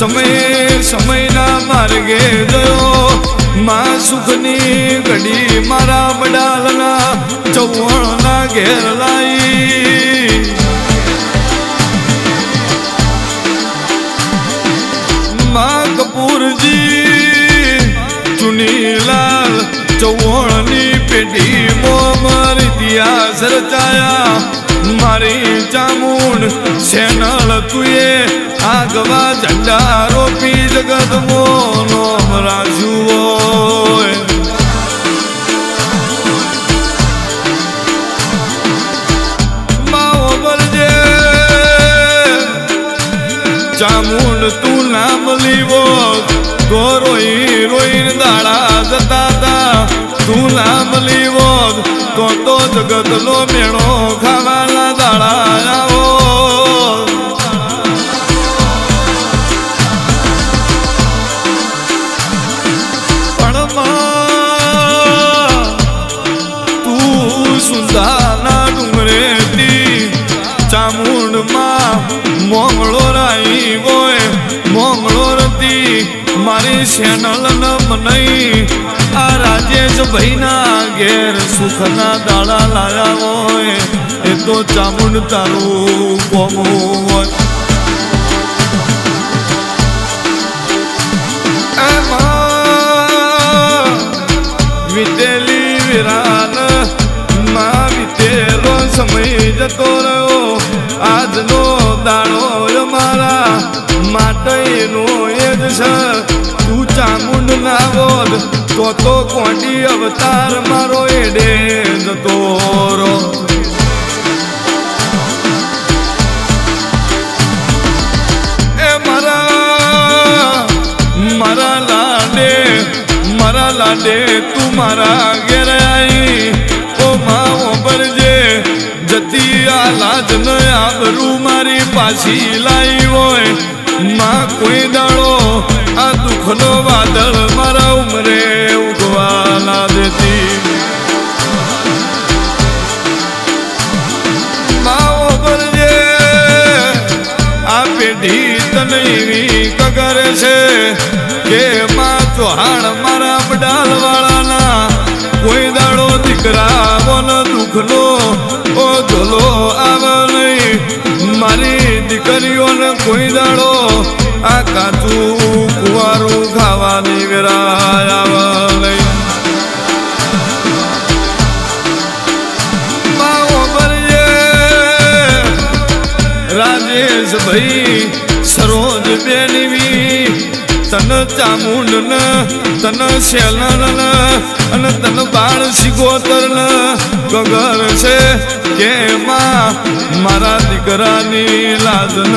સમય, સમયના માર્ગે ગયો. મા સુખની ઘડી મારા બડાલના ચૌવણના ઘેર લાઈ. મા કપૂરજી ચુનીલાલ ચૌવણની પેઢી મો મારી દિયા સરચાયા. મારી ચામુંડ સેનલ તુએ આગવા ઝંડા રોપી જગત મોનો રાજુ હોય માઓ બરજે ચામુંડ તું નામ લીવો. તો રોઈ રોઈ દાડા જતા તા. તું નામ લીવો, તો તો જગતનો મેળો ખાવાના મોંગળો રાઈ હોય મોંગળો મારી સેનલ ન મનઈ આ રાજેશ ભાઈના ઘેર સુખના દાડા લાયા હોય, એ તો ચામુંડ તારું કોમું હોય. વિતેલી વિરાન, માં વિતેલો સમય જતો રહ્યો. આજનો દાડો મારા માટેનો એ જ છે. તું ચામુંડ ના બોલ તો તો કોટી અવતાર મારો એડે જતો રો એ મારા મારા લાડે મારા લાડે તું મારા આબરૂ મારી પાછી લાવી હોય. માં કોઈ દાડો આ દુઃખનો વાદળ મારા ઉમરે ઉગવા ના દેતી. પેઢી તને એવી કગર છે. કે માં ચૌહાણ મારા બડાલ કોઈ દાડો દીકરા દુઃખનો ઓ ધોલો આવે. મારી દીકરીઓને કોઈ દાડો આ કાચું કુવારું ખાવાની વેરાયા રાજેશ ભાઈ સરોજ બેનવી. તન ચામુંડ ન તન શેલણ ન અને તન બાળ શિગોતર ન ગગર છે કે માં, મારા દીકરાની લાદ ન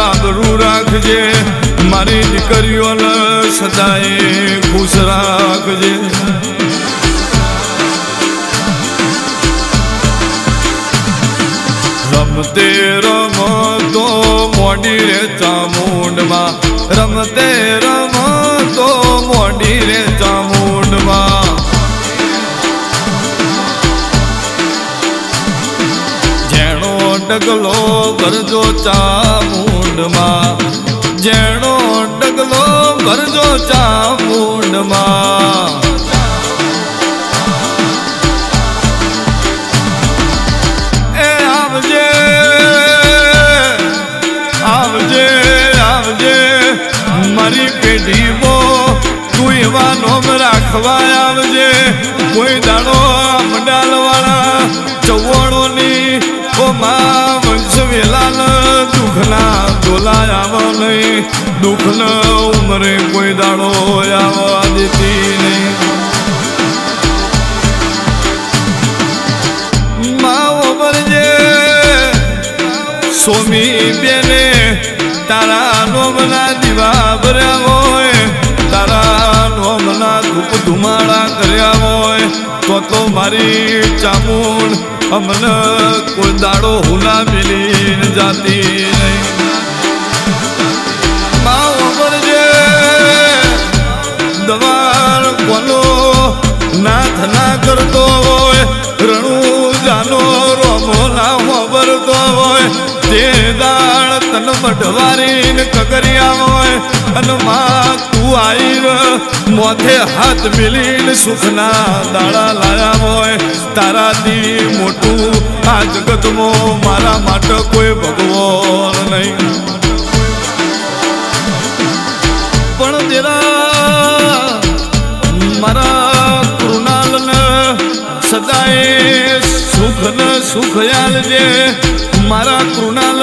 આબરૂ રાખજે. મારી દીકરીઓને સદાય ખુશ રાખજે. રમતે રમતો મોડી રે ચામુંડમાં. રમતે રમતો ડગલો કરજો ચામુંડમાં જેણો ડગલો કરજો ચામુંડમાં એ આવજે આવજે આવજે. મારી પેઢીમાં તું એવા આવજે. કોઈ દાડો મંડાલ વાળા ચૌવણોની ઓ મા વંશ વેલાલ, દુઃખના દોલા આવ નહીં દુઃખ ન ઉમરે કોઈ દાડો આવવા દેતી નહીં. માવો બરજે સોમી બેને તારા નોમના દીવા ભર્યા હોય. તારા નોમના ધૂપ ધુમાડા કર્યા હોય. તો તો મારી ચામુંડ અમને કોઈ દાડો હુલા મિલીને જાતી નહીં. દવાળ કોનો નાથ ના કરતો હોય રણુ જાનો રોમો ના હોબરતો હોય તે દાળ તન બઢવારી ને કગરિયા હોય. અને માં તું આવી મોથે હાથ મિલીને સુખના દાડા લાયા હોય. તારાથી મોટું આ જગતમાં મારા માટે કોઈ ભગવાન નહીં. પણ તેરા મારા કૃણાલ ને સદાય સુખ ને સુખ આલજે. મારા કૃણાલ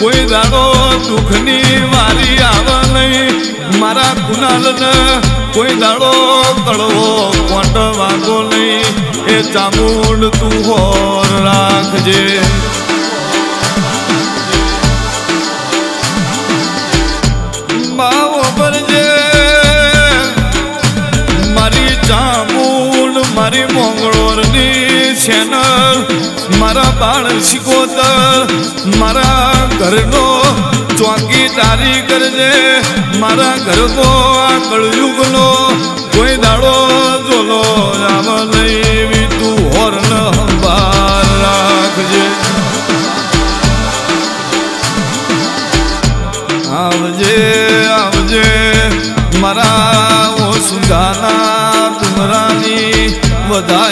કોઈ દાડો દુઃખની વારી આવે નહીં. મારા કૃણાલ કોઈ દાડો તળવો કોટ વાગો નહીં. એ ચામુંડ તું હોર રાખજે. માવો મારી ચામુંડ મારી મોંગળોરની મારા બાળ શિકોતર, મારા ઘરનો ચોકીદારી કરજે, મારા ઘરનો આ કળયુગનો કોઈ દાડો જોલો રામ નહીં તું હોર્ન સંભાળ રાખજે. આવજે આવજે, મારા ઓ સુંદાના તુમરાની તા